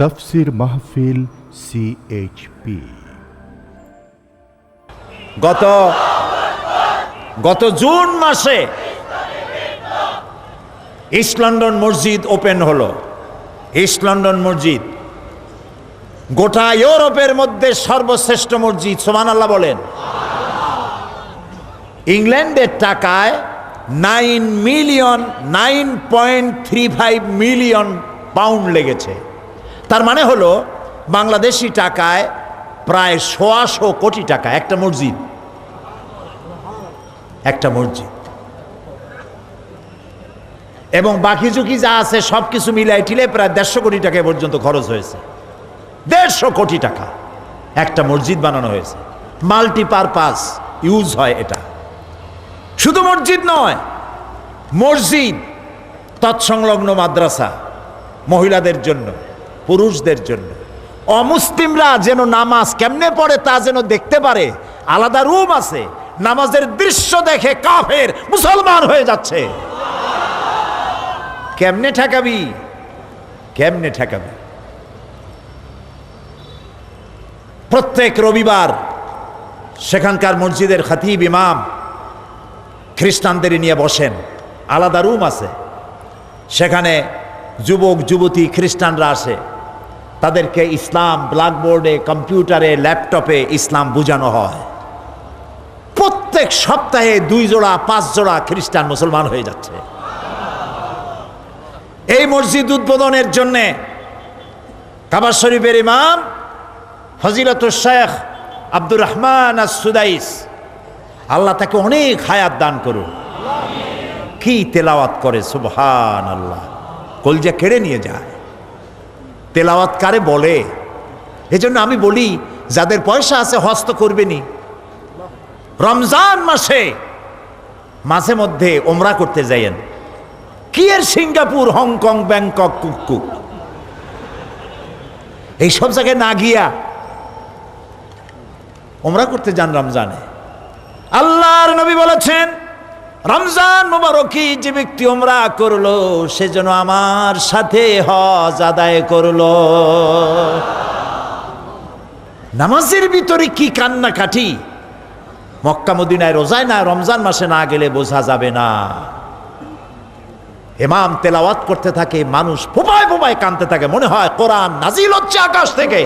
তফসির মাহফিল সিএইচপি গত গত জুন মাসে ইস্ট লন্ডন মসজিদ ওপেন হলো। ইস্ট লন্ডন মসজিদ, গোটা ইউরোপের মধ্যে সর্বশ্রেষ্ঠ মসজিদ সোমান আল্লাহ বলেন। ইংল্যান্ডের টাকায় nine million nine point three five million pound লেগেছে। তার মানে হলো, বাংলাদেশি টাকায় প্রায় সোয়াশো কোটি টাকা, একটা মসজিদ। একটা মসজিদ। এবং বাকি ঝুঁকি যা আছে সব কিছু মিলাই টিলে প্রায় দেড়শো কোটি টাকা পর্যন্ত খরচ হয়েছে। দেড়শো কোটি টাকা একটা মসজিদ বানানো হয়েছে। মাল্টিপারপাস ইউজ হয় এটা। শুধু মসজিদ নয়, মসজিদ, তৎসংলগ্ন মাদ্রাসা মহিলাদের জন্য। পুরুষদের জন্য। অমুসলিমরা যেন নামাজ কেমনে পড়ে তা যেন দেখতে পারে। আলাদা রুম আছে, নামাজের দৃশ্য দেখে কাফের মুসলমান হয়ে যাচ্ছে। কেমনে ঠেকাবি? কেমনে ঠেকাবি? প্রত্যেক রবিবার সেখানকার মসজিদের খাতিব ইমাম খ্রিস্টানদের নিয়ে বসেন। আলাদা রুম আছে, সেখানে যুবক, যুবতী খ্রিস্টানরা আসে। তাদেরকে ইসলাম ব্ল্যাকবোর্ডে, কম্পিউটারে, ল্যাপটপে ইসলাম বোঝানো হয়। প্রত্যেক সপ্তাহে দুই জোড়া, পাঁচ জোড়া খ্রিস্টান মুসলমান হয়ে যাচ্ছে। এই মসজিদ উদ্বোধনের জন্যে কাবার শরীফের ইমাম ফজিলত শেখ আব্দুর রহমান সুদাইস আল্লাহ তাকে অনেক হায়াত দান করুন। কি তেলাওয়াত করে সুবহান আল্লাহ কলজা কেড়ে নিয়ে যায়। তেলাওয়াত কারে বলে? এজন্য আমি বলি, যাদের পয়সা আছে হস্ত করবেনি রমজান মাসে মাঝে মধ্যে ওমরা করতে যাইয়েন। কি এর সিঙ্গাপুর, হংকং, ব্যাংকক, কুককুক? এই সব জায়গায় না গিয়া ওমরা করতে যান রমজানে। আল্লাহর নবী বলেছেন রমজান মোবারকি যে ব্যক্তি ওমরা করল, সে যেন আমার সাথে হজ আদায় করল। নামাজের ভিতরে কি কান্নাকাটি? মক্কা মদিনায় রোজায় না, রমজান মাসে না গেলে বোঝা যাবে না। ইমাম তেলাওয়াত করতে থাকে, মানুষ ফোপায় ফোপায় কানতে থাকে। মনে হয় কোরআন নাজিল হচ্ছে আকাশ থেকে।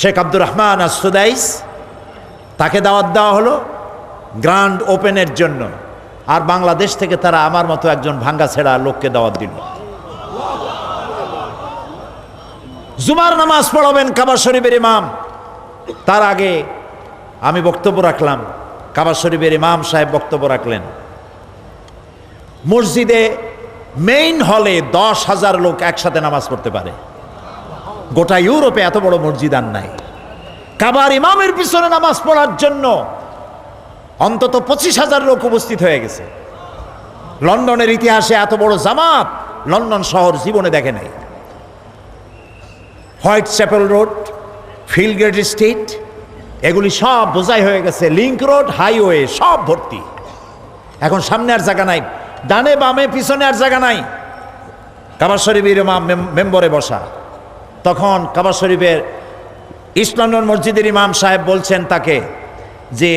শেখ আব্দুর রহমান আসুদাইস তাকে দাওয়াত দেওয়া হলো। গ্র্যান্ড ওপেনের জন্য। আর বাংলাদেশ থেকে তারা আমার মতো একজন ভাঙ্গা ছেড়া লোককে দাওয়াত দিল। জুমার নামাজ পড়াবেন কাবার শরীফের ইমাম। তার আগে আমি বক্তব্য রাখলাম। কাবার শরীফের ইমাম সাহেব বক্তব্য রাখলেন। মসজিদে মেইন হলে দশ হাজার লোক একসাথে নামাজ পড়তে পারে। গোটা ইউরোপে এত বড় মসজিদ আর নাই। কাবার ইমামের পিছনে নামাজ পড়ার জন্য অন্তত পঁচিশ হাজার লোক উপস্থিত হয়ে গেছে। লন্ডনের ইতিহাসে এত বড় জামাত লন্ডন শহর জীবনে দেখে নাই। Whitechapel Road Fieldgate Street, এগুলি সব বোঝাই হয়ে গেছে। লিঙ্ক রোড, হাইওয়ে, সব ভর্তি। এখন সামনে আর জায়গা নাই। ডানে বামে, পিছনে আর জায়গা নাই। কাবার শরীফের ইমাম মেম্বরে বসা। তখন কাবার শরীফের ইস্ট লন্ডন মসজিদের ইমাম সাহেব বলছেন তাকে যে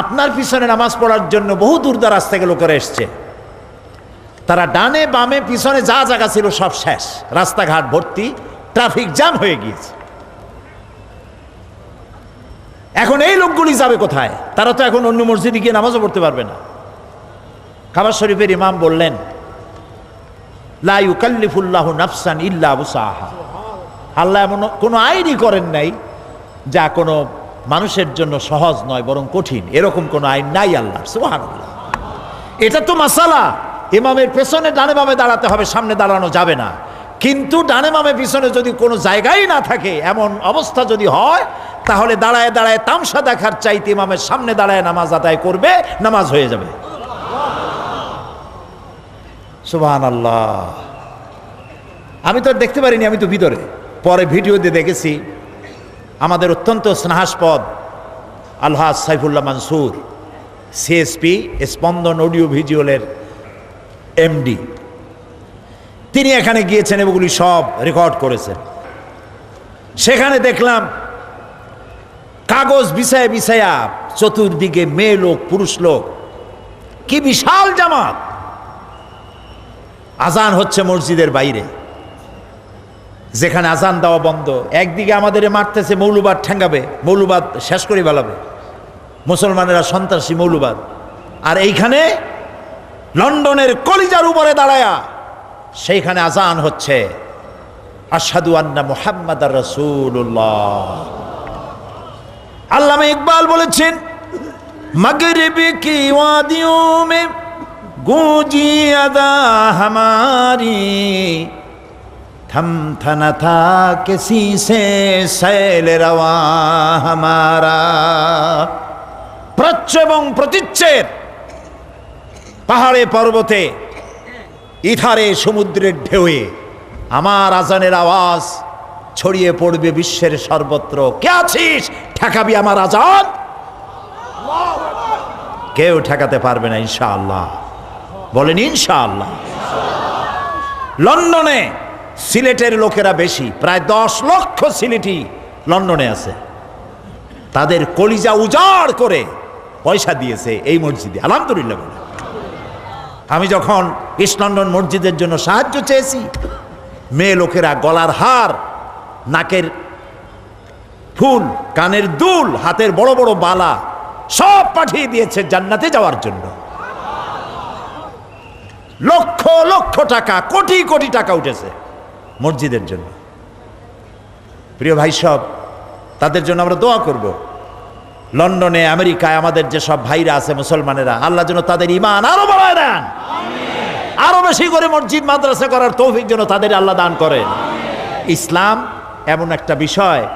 আপনার পিছনে নামাজ পড়ার জন্য বহু দূর দরাজ থেকে লোকেরা এসছে। তারা ডানে বামে পিছনে যা জায়গা ছিল সব শেষ। রাস্তাঘাট ভর্তি, ট্রাফিক জ্যাম হয়ে গিয়েছে। এখন এই লোকগুলি যাবে কোথায়? তারা তো এখন অন্য মসজিদে গিয়ে নামাজও পড়তে পারবে না। খাবার শরীফের ইমাম বললেন, লা ইউকাল্লিফুল্লাহ নাফসান ইল্লা বুসাহা আল্লাহ এমন কোনো আইনই করেন নাই যা কোনো মানুষের জন্য সহজ নয়, বরং কঠিন। এরকম কোনো আইন নাই আল্লাহ সুবহানাল্লাহ। এটা তো মাসালা। ইমামের পেছনে ডানে বামে দাঁড়াতে হবে, সামনে দাঁড়ানো যাবে না। কিন্তু ডানে বামে পিছনে যদি কোনো জায়গায় না থাকে, এমন অবস্থা যদি হয়, তাহলে দাঁড়ায় দাঁড়ায় তামসা দেখার চাইতে ইমামের সামনে দাঁড়ায় নামাজ আদায় করবে, নামাজ হয়ে যাবে। সুবহান আল্লাহ আমি তো দেখতে পারিনি, আমি তো ভিতরে। পরে ভিডিওতে দেখেছি আমাদের অত্যন্ত স্নেহাস্পদ Alhaj Saifullah Mansur, CSP, Spondon audio ভিজুয়ালের MD তিনি এখানে গিয়েছেন এগুলি সব রেকর্ড করেছেন। সেখানে দেখলাম কাগজ বিছায় বিছায়া চতুর্দিকে মেয়ে লোক, পুরুষ লোক। কি বিশাল জামাত! আজান হচ্ছে মসজিদের বাইরে। যেখানে আজান দেওয়া বন্ধ, একদিকে আমাদের মারতেছে মৌলবাদ ঠেঙ্গাবে, মৌলবাদ শেষ করে বেলাবে মুসলমানেরা সন্ত্রাসী মৌলবাদ। আর এইখানে লন্ডনের কলিজার উপরে দাঁড়ায়া, সেইখানে আজান হচ্ছে। আসাদু আন্না মুহাম্মদ রসুল্লাহ আল্লামা ইকবাল বলেছেন মগরিবি মে গুজি আদা হামারি। थम थना था किसी से सैल रवा हमारा প্রচ্ছ এবং প্রতিচ্ছেদ পাহাড়ে পর্বতে ইথারে সমুদ্রের ঢেউয়ে আমার আজানের আওয়াজ ছড়িয়ে পড়বে বিশ্বের সর্বত্র কে আছিস ঠেকাবি আমার আজান কেউ ঠেকাতে পারবে না ইনশাআল্লাহ বলেন ইনশাআল্লাহ লন্ডনে সিলেটের লোকেরা বেশি, প্রায় দশ লক্ষ সিলেটি লন্ডনে আছে। তাদের কলিজা উজাড় করে পয়সা দিয়েছে এই মসজিদে, আলহামদুলিল্লাহ বলে। আমি যখন ইস্ট লন্ডন মসজিদের জন্য সাহায্য চেয়েছি, মেয়ে লোকেরা গলার হার, নাকের ফুল, কানের দুল, হাতের বড় বড় বালা সব পাঠিয়ে দিয়েছে জান্নাতে যাওয়ার জন্য। লক্ষ লক্ষ টাকা, কোটি কোটি টাকা উঠেছে। মসজিদের জন্য। প্রিয় ভাই সব, তাদের জন্য আমরা দোয়া করব। লন্ডনে, আমেরিকায় আমাদের যে সব ভাইরা আছে মুসলমানেরা, আল্লাহ যেন তাদের ইমান আরও বাড়ায় দেন। আরও বেশি করে মসজিদ, মাদ্রাসা করার তৌফিক যেন তাদের আল্লাহ দান করেন। ইসলাম এমন একটা বিষয়,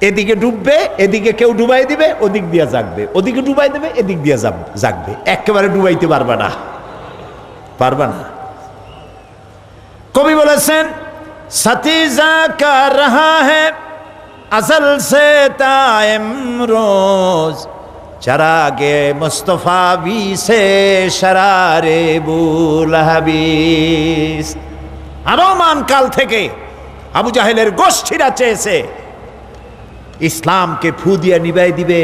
এদিকে ডুববে, এদিকে কেউ ডুবাই দিবে, ওদিক দিয়ে জাগবে। ওদিকে ডুবাই দেবে, এদিক দিয়ে জাগবে। একেবারে ডুবাইতে পারবে না। পারবে না। বলেছেন, সতীজা কা রাহা হ্যাঁ আসল সে তাম রোজ। চরাগে মুস্তফা বি সে শরারে বুল হাবিস আরমান কাল থেকে আবু জাহেলের গোষ্ঠীরা চেয়েছে, ইসলামকে ফু দিয়ে নিবাই দিবে।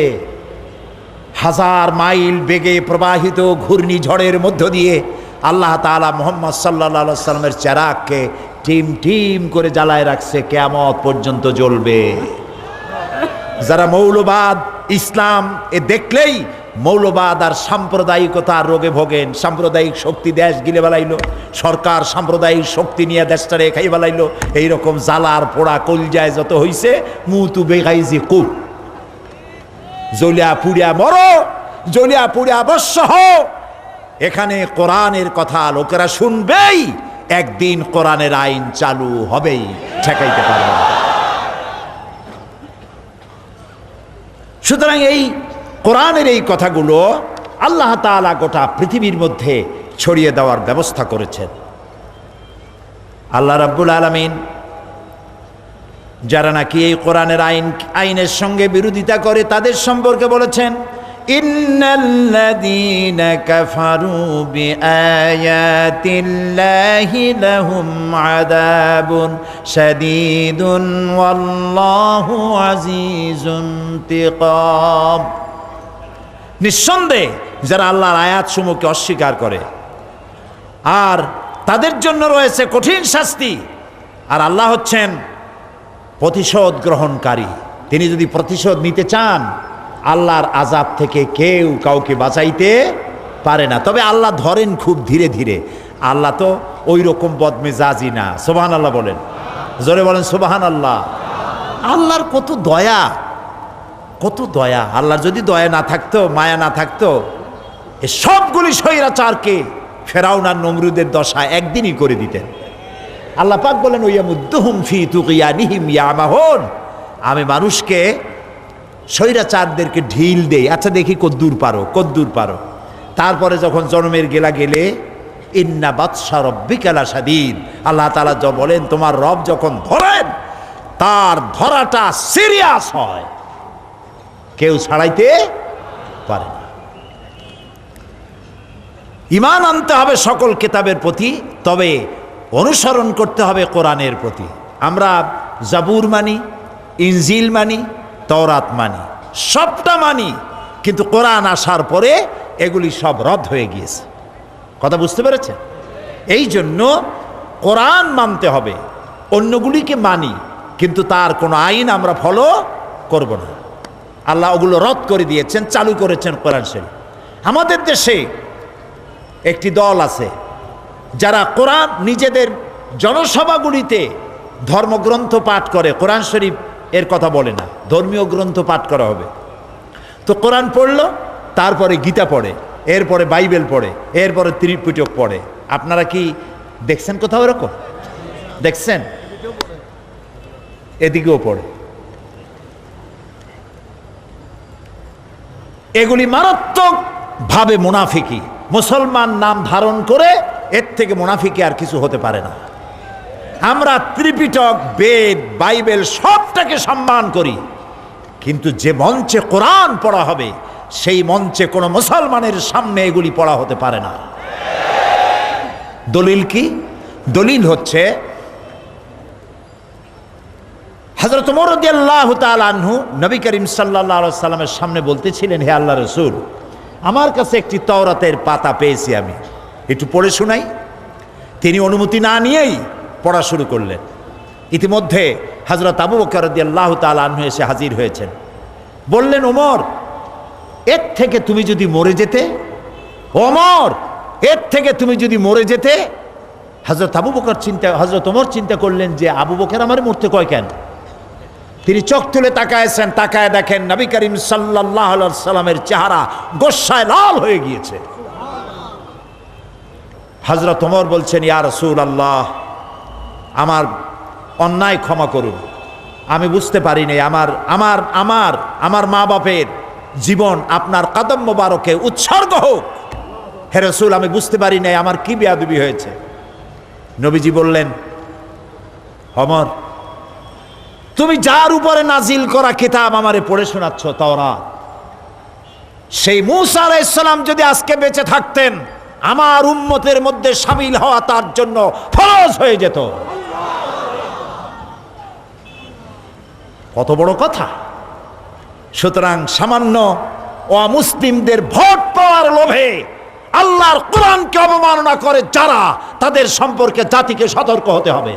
হাজার মাইল বেগে প্রবাহিত ঘূর্ণিঝড়ের মধ্য দিয়ে আল্লাহ তাআলা মোহাম্মদ সাল্লা সাল্লামের চেরাককে টিম টিম করে জ্বালায় রাখছে, কেয়ামত পর্যন্ত জ্বলবে। যারা মৌলবাদ, ইসলাম এ দেখলেই মৌলবাদ আর সাম্প্রদায়িকতার রোগে ভোগেন, সাম্প্রদায়িক শক্তি দেশ গিলে বেলাইলো সরকার সাম্প্রদায়িক শক্তি নিয়ে দেশটা রেখাই বেলাইলো এইরকম জ্বালার পোড়া কলজায় যত হইছে, মুতু বেগাইজি কুপ। জলিয়া পুড়িয়া মরো জলিয়া পুড়িয়া অবশ্য হও। এখানে কোরআনের কথা লোকেরা শুনবেই, একদিন কোরআনের আইন চালু হবেই, ঠেকাইতে পারবে সুতরাং এই কোরআনের এই কথাগুলো আল্লাহ তাআলা গোটা পৃথিবীর মধ্যে ছড়িয়ে দেওয়ার ব্যবস্থা করেছেন। আল্লাহ রাব্বুল আলমিন যারা নাকি এই কোরআনের আইন, আইনের সঙ্গে বিরোধিতা করে তাদের সম্পর্কে বলেছেন নিঃসন্দেহে যারা আল্লাহর আয়াতসমূহকে অস্বীকার করে, আর তাদের জন্য রয়েছে কঠিন শাস্তি, আর আল্লাহ হচ্ছেন প্রতিশোধ গ্রহণকারী। তিনি যদি প্রতিশোধ নিতে চান আল্লাহর আজাব থেকে কেউ কাউকে বাঁচাইতে পারে না। তবে আল্লাহ ধরেন খুব ধীরে ধীরে। আল্লাহ তো ওই রকম বদমেজাজি না। সোবাহান আল্লাহ বলেন। জোরে বলেন সোবাহান আল্লাহ আল্লাহর কত দয়া কত দয়া। আল্লাহর যদি দয়া না থাকতো, মায়া না থাকতো, এ সবগুলি স্বৈরাচারকে ফেরাউন আর নমরুদের দশা একদিনই করে দিতেন। আল্লাহ পাক বলেন, ওয়ামুদ্দুহুম ফি তুকিয়া নিহিম ইয়ামাহুন আমি মানুষকে স্বৈরাচারদেরকে ঢিল দেই আচ্ছা দেখি কদ্দূর পারো কদ্দূর পারো। তারপরে যখন জন্মের গেলা গেলে, ইন্না বাদশা রব্বিকালা সাদিদ আল্লাহ তালা যা বলেন, তোমার রব যখন ধরেন, তার ধরাটা সিরিয়াস হয়। কেউ ছাড়াইতে পারে না। ইমান আনতে হবে সকল কেতাবের প্রতি, তবে অনুসরণ করতে হবে কোরআনের প্রতি। আমরা জাবুর মানি, ইনজিল মানি তওরাত মানি, সবটা মানি, কিন্তু কোরআন আসার পরে এগুলি সব রদ হয়ে গিয়েছে। কথা বুঝতে পেরেছেন? এই জন্য কোরআন মানতে হবে, অন্যগুলিকে মানি, কিন্তু তার কোনো আইন আমরা ফলো করব না। আল্লাহ ওগুলো রদ করে দিয়েছেন, চালু করেছেন কোরআন শরীফ। আমাদের দেশে একটি দল আছে, যারা কোরআন নিজেদের জনসভাগুলিতে ধর্মগ্রন্থ পাঠ করে, কোরআন শরীফ এর কথা বলে না। ধর্মীয় গ্রন্থ পাঠ করা হবে। তো কোরআন পড়ল, তারপরে গীতা পড়ে, এরপরে বাইবেল পড়ে, এরপরে ত্রিপিটক পড়ে। আপনারা কি দেখছেন কোথাও এরকম? দেখছেন? এদিকেও পড়ে। এগুলি মারাত্মক ভাবে মুনাফিকি। মুসলমান নাম ধারণ করে এর থেকে মুনাফিকি আর কিছু হতে পারে না। আমরা ত্রিপিটক, বেদ, বাইবেল সবটাকে সম্মান করি। কিন্তু যে মঞ্চে কোরআন পড়া হবে, সেই মঞ্চে কোনো মুসলমানের সামনে এগুলি পড়া হতে পারে না। দলিল কি? দলিল হচ্ছে হজরত মরদিয়াল্লাহ আনহু নবী করিম সাল্লাহ সাল্লামের সামনে বলতেছিলেন, হে আল্লাহ রসুল, আমার কাছে একটি তওরাতের পাতা পেয়েছি আমি। একটু পড়ে শোনাই। তিনি অনুমতি না নিয়েই পড়া শুরু করলেন। ইতিমধ্যে হজরত আবু বকর আল্লাহ আনহু এসে হাজির হয়েছেন। বললেন, ওমর, এর থেকে তুমি যদি মরে যেতে, ওমর, এর থেকে তুমি যদি মরে যেতে হজরত আবু বকর চিন্তা হজরত ওমর চিন্তা করলেন যে আবু বকর আমার মরতে কয় কেন? তিনি চোখ তুলে তাকায়ছেন, তাকায় দেখেন নবী করিম সাল্লাহ সাল্লামের চেহারা গোসায় লাল হয়ে গিয়েছে। হজরত ওমর বলছেন, ইয়া রসুল আল্লাহ আমার অন্যায় ক্ষমা করুন। আমি বুঝতে পারিনি আমার আমার আমার আমার মা বাপের জীবন আপনার কদম মোবারকে উৎসর্গ হোক। হে রসুল, আমি বুঝতে পারি নাই আমার কি বেয়াদবি হয়েছে। নবীজি বললেন, অমর, তুমি যার উপরে নাজিল করা কিতাব আমারে পড়ে শোনাচ্ছ তওরা সেই মুসা আলাইসালাম যদি আজকে বেঁচে থাকতেন, আমার উম্মতের মধ্যে সামিল হওয়া তার জন্য ফরজ হয়ে যেত। কত বড় কথা। সুতরাং সামান্য অমুসলিমদের ভোট পাওয়ার লোভে আল্লাহর কোরআনকে অবমাননা করে যারা তাদের সম্পর্কে জাতিকে সতর্ক হতে হবে।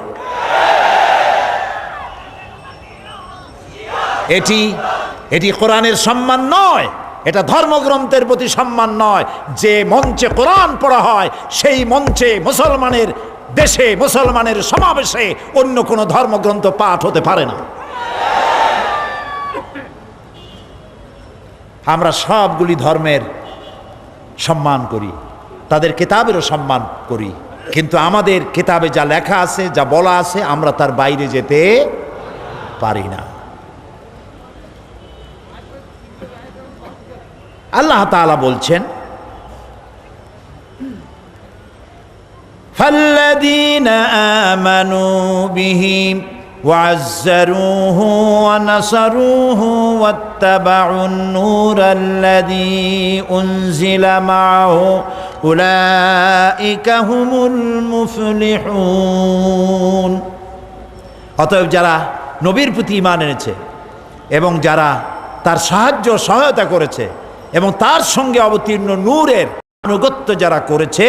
এটি এটি কোরআনের সম্মান নয়, এটা ধর্মগ্রন্থের প্রতি সম্মান নয়। যে মঞ্চে কোরআন পড়া হয়, সেই মঞ্চে মুসলমানের দেশে মুসলমানের সমাবেশে অন্য কোনো ধর্মগ্রন্থ পাঠ হতে পারে না। আমরা সবগুলি ধর্মের সম্মান করি তাদের কেতাবেরও সম্মান করি কিন্তু আমাদের কেতাবে যা লেখা আছে যা বলা আছে আমরা তার বাইরে যেতে পারি না আল্লাহ তাআলা বলছেন فالذين آمنوا به وعزروه ونصروه واتبعوا النور الذي أنزل معه أولئك هم المفلحون অতএব যারা নবীর প্রতি ইমান এনেছে এবং যারা তার সাহায্য সহায়তা করেছে এবং তার সঙ্গে অবতীর্ণ নূরের আনুগত্য যারা করেছে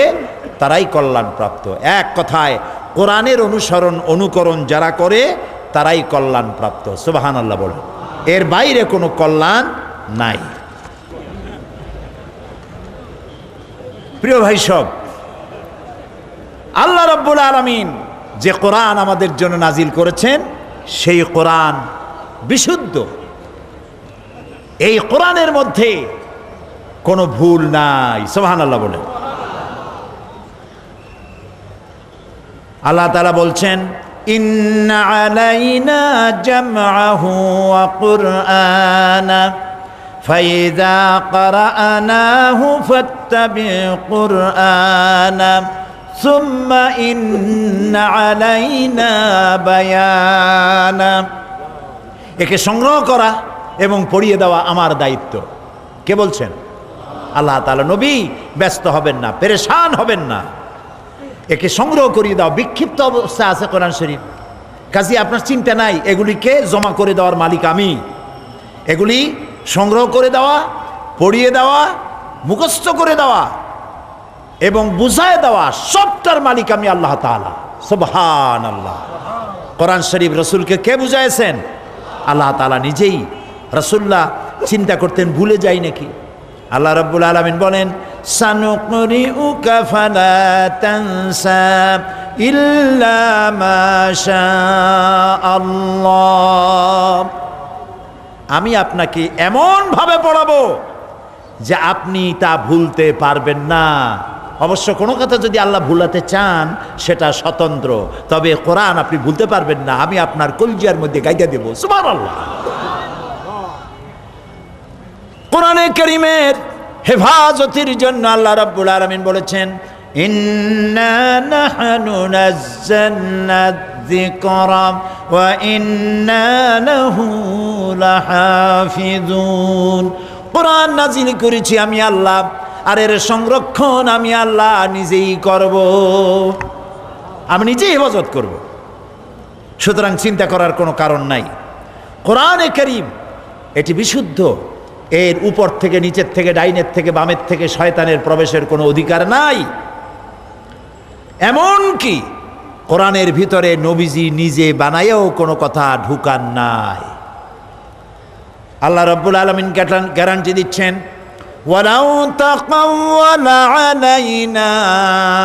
তারাই কল্যাণপ্রাপ্ত এক কথায় কোরআনের অনুসরণ, অনুকরণ যারা করে, তারাই কল্যাণপ্রাপ্ত। সুবাহান আল্লাহ বলেন। এর বাইরে কোনো কল্যাণ নাই। প্রিয় ভাই সব, আল্লাহ রব্বুল আলমিন যে কোরআন আমাদের জন্য নাজিল করেছেন, সেই কোরআন বিশুদ্ধ। এই কোরআনের মধ্যে কোনো ভুল নাই। সোহান আল্লাহ বলেন। আল্লাহ তালা বলছেন ইন্ন আলাইনা জামআহু ওয়া কুরআনা فإذا قرأناه فاتبع قرآنا ثم إن علينا بيانا একে সংগ্রহ করা এবং পড়িয়ে দেওয়া আমার দায়িত্ব কে বলছেন আল্লাহ তাআলা নবী ব্যস্ত হবেন না পেরেশান হবেন না একে সংগ্রহ করিয়ে দাও, বিক্ষিপ্ত অবস্থা আছে কোরআন শরীফ। কাজে, আপনার চিন্তা নাই, এগুলিকে জমা করে দেওয়ার মালিক আমি। এগুলি সংগ্রহ করে দেওয়া, পড়িয়ে দেওয়া, মুখস্থ করে দেওয়া এবং বুঝায় দেওয়া সবটার মালিক আমি আল্লাহ তাআলা। সুবহান আল্লাহ কোরআন শরীফ রসুলকে কে বুঝাইছেন? আল্লাহ তাআলা নিজেই। রসুল্লাহ চিন্তা করতেন, ভুলে যাই নাকি? আল্লাহ রব্বুল আলমিন বলেন সানুকরি উকা ফালা তানসা ইল্লা আল্লাহ আমি আপনাকে এমনভাবে পড়াবো যে আপনি তা ভুলতে পারবেন না। অবশ্য কোনো কথা যদি আল্লাহ ভুলাতে চান, সেটা স্বতন্ত্র। তবে কোরআন আপনি ভুলতে পারবেন না। আমি আপনার কলজিয়ার মধ্যে গাইতে দেবো। সুমান আল্লাহ কোরআনে করিমের হেফাজতির জন্য আল্লাহ রাব্বুল আলামিন বলেছেন নাজিল করেছি আমি আল্লাহ, আর এর সংরক্ষণ আমি আল্লাহ নিজেই করব। আমি নিজেই হেফাজত করব। সুতরাং চিন্তা করার কোনো কারণ নাই। কোরআনে করিম, এটি বিশুদ্ধ। এর উপর থেকে নিচের থেকে ডাইনের থেকে বামের থেকে শয়তানের প্রবেশের কোনো অধিকার নাই এমন কি কোরআনের ভিতরে নবীজি নিজে বানাইয়াও কোনো কথা ঢুকান নাই আল্লাহ রব্বুল আলমিন গ্যারান্টি দিচ্ছেন ولو تقول علينا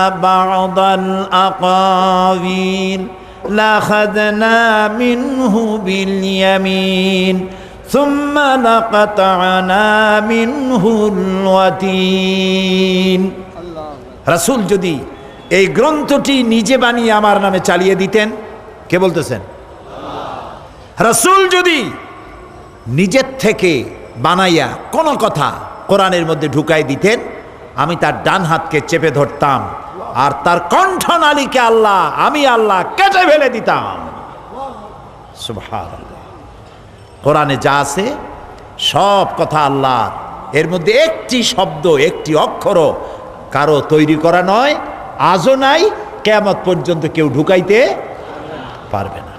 بعض الأقاويل لأخذنا منه باليمين ثم لقطعنا منه الوتين রাসূল যদি এই গ্রন্থটি নিজে বানিয়ে আমার নামে চালিয়ে দিতেন কে বলতেছেন রাসূল যদি নিজের থেকে বানাইয়া কোনো কথা কোরআনের মধ্যে ঢুকাই দিতেন আমি তার ডান হাতকে চেপে ধরতাম আর তার কণ্ঠনালীকে আল্লাহ আমি আল্লাহ কেটে ফেলে দিতাম সুবহানাল্লাহ কোরআনে যা আছে, সব কথা আল্লাহ। এর মধ্যে একটি শব্দ, একটি অক্ষর কারও তৈরি করা নয়, আজও নাই, কেয়ামত পর্যন্ত কেউ ঢুকাইতে পারবে না।